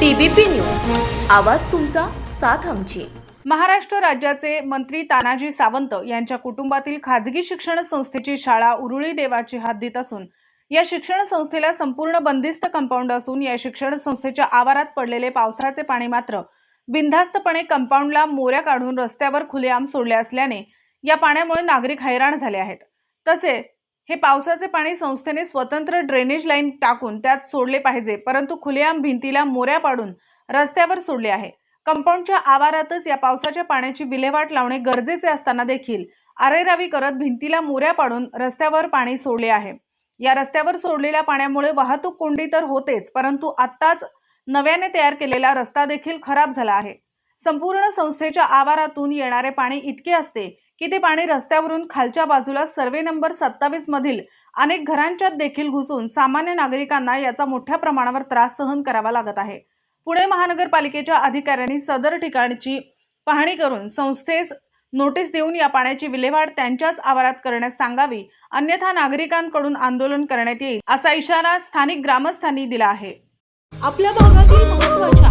TBP news. आवाज तुमचा साथ आमची. महाराष्ट्र राज्याचे मंत्री तानाजी सावंत यांच्या कुटुंबातील खाजगी शिक्षण संस्थेची शाळा उरुळी देवाची हद्दीत असून या शिक्षण संस्थेला संपूर्ण बंदिस्त कंपाऊंड असून या शिक्षण संस्थेच्या आवारात पडलेले पावसाचे पाणी मात्र बिनधास्तपणे कंपाऊंडला मोऱ्या काढून रस्त्यावर खुलेआम सोडले असल्याने या पाण्यामुळे नागरिक हैराण झाले आहेत. तसे हे पावसाचे पाणी संस्थेने स्वतंत्र ड्रेनेज लाईन टाकून त्यात सोडले पाहिजे परंतु खुलेआम भिंतीला मोऱ्या पाडून रस्त्यावर सोडले आहे. कंपाऊंडच्या आवारातच या पावसाच्या पाण्याची विल्हेवाट लावणे गरजेचे असताना देखील आरेरावी करत भिंतीला मोऱ्या पाडून रस्त्यावर पाणी सोडले आहे. या रस्त्यावर सोडलेल्या पाण्यामुळे वाहतूक कोंडी तर होतेच परंतु आत्ताच नव्याने तयार केलेला रस्ता देखील खराब झाला आहे. संपूर्ण संस्थेच्या आवारातून येणारे पाणी इतके असते की ते पाणी रस्त्यावरून खालच्या बाजूला सर्वे नंबर सत्तावीस मधील अनेक घरांच्यात देखील घुसून सामान्य नागरिकांना याचा मोठ्या प्रमाणावर त्रास सहन करावा लागत आहे. पुणे महानगरपालिकेच्या अधिकाऱ्यांनी सदर ठिकाणची पाहणी करून संस्थेस नोटीस देऊन या पाण्याची विल्हेवाट त्यांच्याच आवारात करण्यास सांगावी अन्यथा नागरिकांकडून आंदोलन करण्यात येईल असा इशारा स्थानिक ग्रामस्थांनी दिला आहे. आपल्या भागातील महत्त्वाच्या